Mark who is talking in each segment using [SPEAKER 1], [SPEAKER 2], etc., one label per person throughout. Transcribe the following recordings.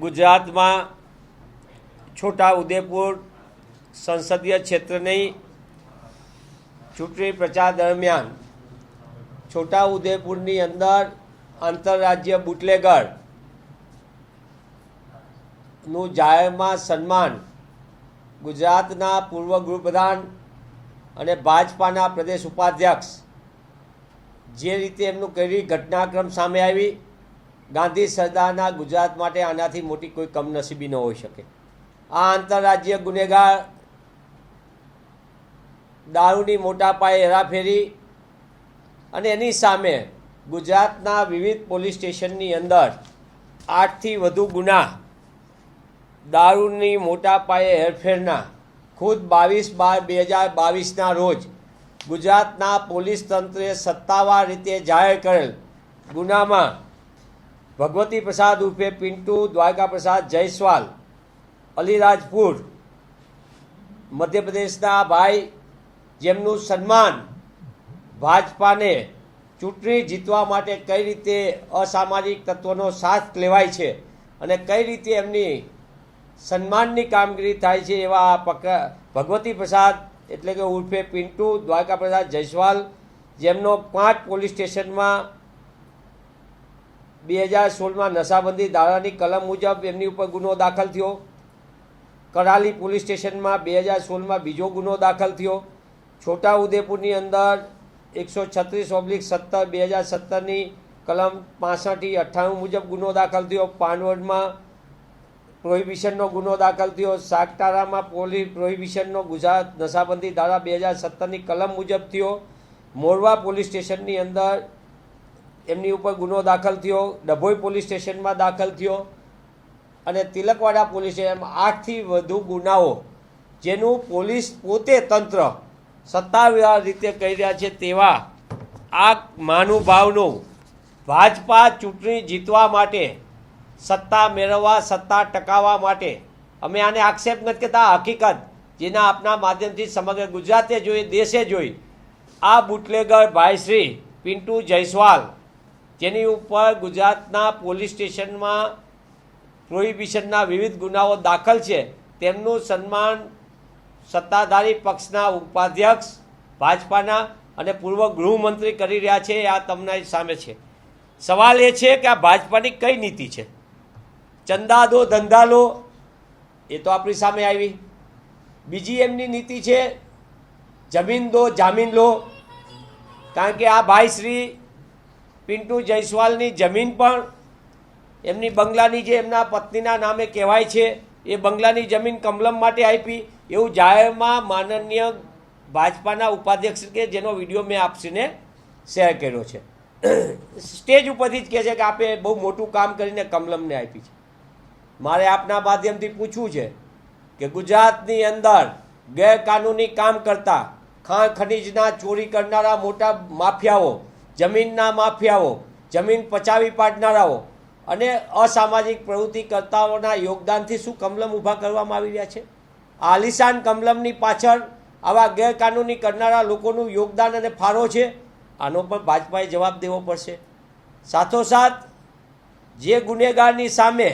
[SPEAKER 1] ગુજરાતમાં છોટા ઉદેપુર સંસદીય ક્ષેત્રની ચૂંટણી પ્રચાર દરમિયાન છોટા ઉદેપુરની અંદર આંતરરાજ્ય બુટલેગરનું જાહેરમાં સન્માન ગુજરાતના પૂર્વ ગૃહપ્રધાન અને ભાજપાના પ્રદેશ ઉપાધ્યક્ષ જે રીતે એમનું કરી ઘટનાક્રમ સામે આવી ગાંધી સરદારના ગુજરાત માટે આનાથી મોટી કોઈ કમનસીબી ન હોઈ શકે. આ આંતરરાજ્ય ગુનેગાર દારૂની મોટા પાયે હેરાફેરી અને એની સામે ગુજરાતના વિવિધ પોલીસ સ્ટેશનની અંદર આઠથી વધુ ગુના દારૂની મોટા પાયે હેરફેરના ખુદ બાવીસ બાર બે હજાર બાવીસના રોજ ગુજરાતના પોલીસ તંત્રે સત્તાવાર રીતે જાહેર કરેલ ગુનામાં ભગવતી પ્રસાદ ઉર્ફે પિન્ટુ, દ્વારકા પ્રસાદ, જયસ્વાલ અલીરાજપુર મધ્યપ્રદેશના ભાઈ જેમનું સન્માન ભાજપાને ચૂંટણી જીતવા માટે કઈ રીતે અસામાજિક તત્વોનો સાથ લેવાય છે અને કઈ રીતે એમની સન્માનની કામગીરી થાય છે એવા ભગવતી પ્રસાદ એટલે કે ઉર્ફે પિન્ટુ, દ્વારકા પ્રસાદ, જયસ્વાલ જેમનો પાંચ પોલીસ સ્ટેશનમાં બે હજાર સોળમાં નશાબંધી ધારાની કલમ મુજબ એમની ઉપર ગુનો દાખલ થયો. કરાલી પોલીસ સ્ટેશનમાં બે હજાર સોળમાં બીજો ગુનો દાખલ થયો. છોટા ઉદેપુરની અંદર એકસો છત્રીસ ઓબ્લિક સત્તર બે હજાર સત્તરની કલમ પાસઠથી અઠ્ઠાણું મુજબ ગુનો દાખલ થયો. પાનવડમાં પ્રોહિબિશનનો ગુનો દાખલ થયો. સાગતારામાં પોલીસ પ્રોહિબિશનનો ગુજરાત નશાબંધી ધારા બે હજાર સત્તરની કલમ મુજબ થયો. મોરવા પોલીસ સ્ટેશનની અંદર એમની ઉપર ગુનો દાખલ થયો, ડભોઈ પોલીસ સ્ટેશનમાં દાખલ થયો અને તિલકવાડા પોલીસ સ્ટેશનમાં આઠથી વધુ ગુનાઓ જેનું પોલીસ પોતે તંત્ર સત્તાવાર રીતે કહી રહ્યા છે તેવા આ મહાનુભાવનું ભાજપા ચૂંટણી જીતવા માટે સત્તા મેળવવા, સત્તા ટકાવવા માટે અમે આને આક્ષેપ નથી કરતા. હકીકત જેના આપના માધ્યમથી સમગ્ર ગુજરાતે જોઈ, દેશે જોઈ. આ બુટલેગર ભાઈશ્રી પિન્ટુ જયસ્વાલ જેની ઉપર ગુજરાતના પોલીસ સ્ટેશનમાં પ્રોહિબિશનના વિવિધ ગુનાઓ દાખલ છે, તેમનું સન્માન સત્તાધારી પક્ષના ઉપાધ્યક્ષ, ભાજપાના અને પૂર્વ ગૃહમંત્રી કરી રહ્યા છે આ તમને સામે છે. સવાલ એ છે કે આ ભાજપાની કઈ નીતિ છે? ચંદા દો ધંધા લો એ તો આપણી સામે આવી. બીજી એમની નીતિ છે, જમીન દો, જામીન લો. કારણ કે આ ભાઈ શ્રી પિન્ટુ જયસ્વાલની જમીન પણ એમની બંગલાની જે એમના પત્નીના નામે કહેવાય છે, એ બંગલાની જમીન કમલમ માટે આપી. એવું જાહેરમાં માનનીય ભાજપાના ઉપાધ્યક્ષ કે જેનો વીડિયો મેં આપસીને શેર કર્યો છે. સ્ટેજ ઉપરથી જ કહે છે કે આપે બહુ મોટું કામ કરીને કમલમને આપી છે. મારે આપના માધ્યમથી પૂછવું છે કે ગુજરાતની અંદર ગેરકાનૂની કામ કરતા ખાણ ખનીજના ચોરી કરનારા મોટા માફિયાઓ જમીનના માફિયાઓ, જમીન પચાવી પાડનારાઓ અને અસામાજિક પ્રવૃત્તિ કરતાઓના યોગદાનથી શું કમલમ ઊભા કરવામાં આવી રહ્યા છે? આલિશાન કમલમની પાછળ આવા ગેરકાનૂની કરનારા લોકોનું યોગદાન અને ફાળો છે? આનો પણ ભાજપાએ જવાબ દેવો પડશે. સાથોસાથ, જે ગુનેગારની સામે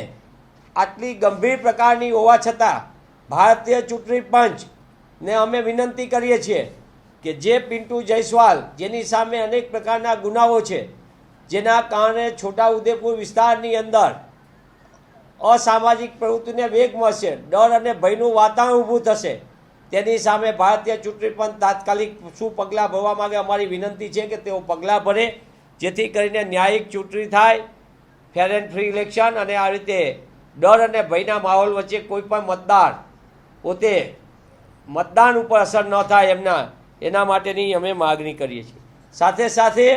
[SPEAKER 1] આટલી ગંભીર પ્રકારની હોવા છતાં ભારતીય ચૂંટણી પંચને અમે વિનંતી કરીએ છીએ કે જે પિન્ટુ જયસ્વાલ, જેની સામે અનેક પ્રકારના ગુનાઓ છે, જેના કારણે છોટાઉદેપુર વિસ્તારની અંદર અસામાજિક પ્રવૃત્તિને વેગ મળશે, ડર અને ભયનું વાતાવરણ ઊભું થશે. તેની સામે ભારતીય ચૂંટણી પંચ તાત્કાલિક શું પગલાં ભરવા માગે અમારી વિનંતી છે કે તેઓ પગલાં ભરે, જેથી કરીને ન્યાયિક ચૂંટણી થાય, ફેર એન્ડ ફ્રી ઇલેક્શન અને આ રીતે ડર અને ભયના માહોલ વચ્ચે કોઈ પણ મતદાર પોતે મતદાન ઉપર અસર ન થાય એમના એના માટેની અમે માગણી કરીએ છીએ. સાથે સાથે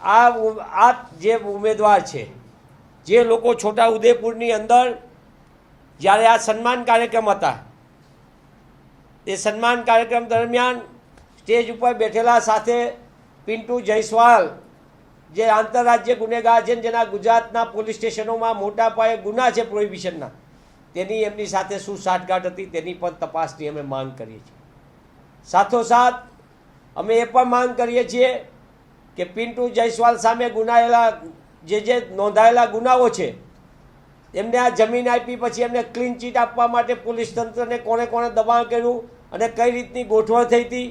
[SPEAKER 1] આ આ જે ઉમેદવાર છે, જે લોકો છોટા ઉદેપુરની અંદર જ્યારે આ સન્માન કાર્યક્રમ હતા, એ સન્માન કાર્યક્રમ દરમિયાન સ્ટેજ ઉપર બેઠેલા સાથે પિન્ટુ જયસ્વાલ, જે આંતરરાજ્ય ગુનેગાર છે જેના ગુજરાતના પોલીસ સ્ટેશનોમાં મોટા પાયે ગુના છે પ્રોહિબિશનના તેની એમની સાથે શું સાઠગાંઠ હતી તેની પણ તપાસની અમે માંગ કરીએ છીએ. સાથોસાથ, અમે એ પણ માંગ કરીએ છીએ કે પિન્ટુ જયસ્વાલ સામે ગુનાયેલા, જે જે નોંધાયેલા ગુનાઓ છે, એમને આ જમીન આપી પછી એમને ક્લીન ચીટ આપવા માટે પોલીસ તંત્રને કોણે કોણે દબાણ કર્યું અને કઈ રીતની ગોઠવણ થઈ હતી,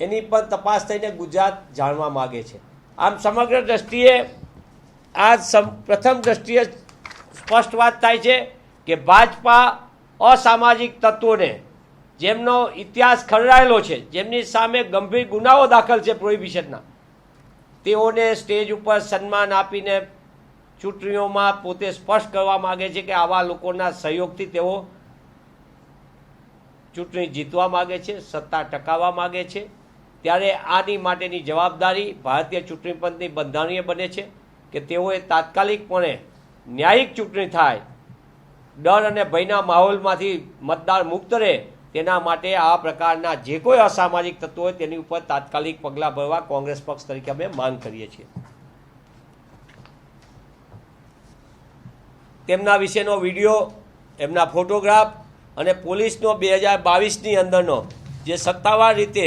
[SPEAKER 1] એની પણ તપાસ થઈને ગુજરાત જાણવા માગે છે. આમ સમગ્ર દ્રષ્ટિએ આ પ્રથમ દ્રષ્ટિએ સ્પષ્ટ વાત થાય છે કે ભાજપા અસામાજિક તત્વોને જેમનો ઇતિહાસ ખરડાયેલો છે, જેમની સામે ગંભીર ગુનાઓ દાખલ છે પ્રોહિબિશનના, તેઓને સ્ટેજ ઉપર સન્માન આપીને ચૂંટણીઓમાં પોતે સ્પષ્ટ કરવા માગે છે કે આવા લોકોના સહયોગથી તેઓ ચૂંટણી જીતવા માગે છે, સત્તા ટકાવવા માગે છે. ત્યારે આની માટેની જવાબદારી ભારતીય ચૂંટણી પંચની બંધારણીય બને છે કે તેઓએ તાત્કાલિકપણે ન્યાયિક ચૂંટણી થાય, ડર અને ભયના માહોલમાંથી મતદાર મુક્ત રહે તેના માટે આ પ્રકારના જે કોઈ અસામાજિક તત્વો હોય તેની ઉપર તાત્કાલિક પગલાં ભરવા કોંગ્રેસ પક્ષ તરીકે અમે માંગ કરીએ છીએ. તેમના વિશેનો વીડિયો, એમના ફોટોગ્રાફ અને પોલીસનો બે હજાર બાવીસની અંદરનો જે સત્તાવાર રીતે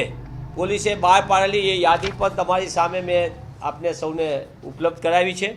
[SPEAKER 1] પોલીસે બહાર પાડેલી એ યાદી પણ તમારી સામે મેં આપને સૌને ઉપલબ્ધ કરાવી છે.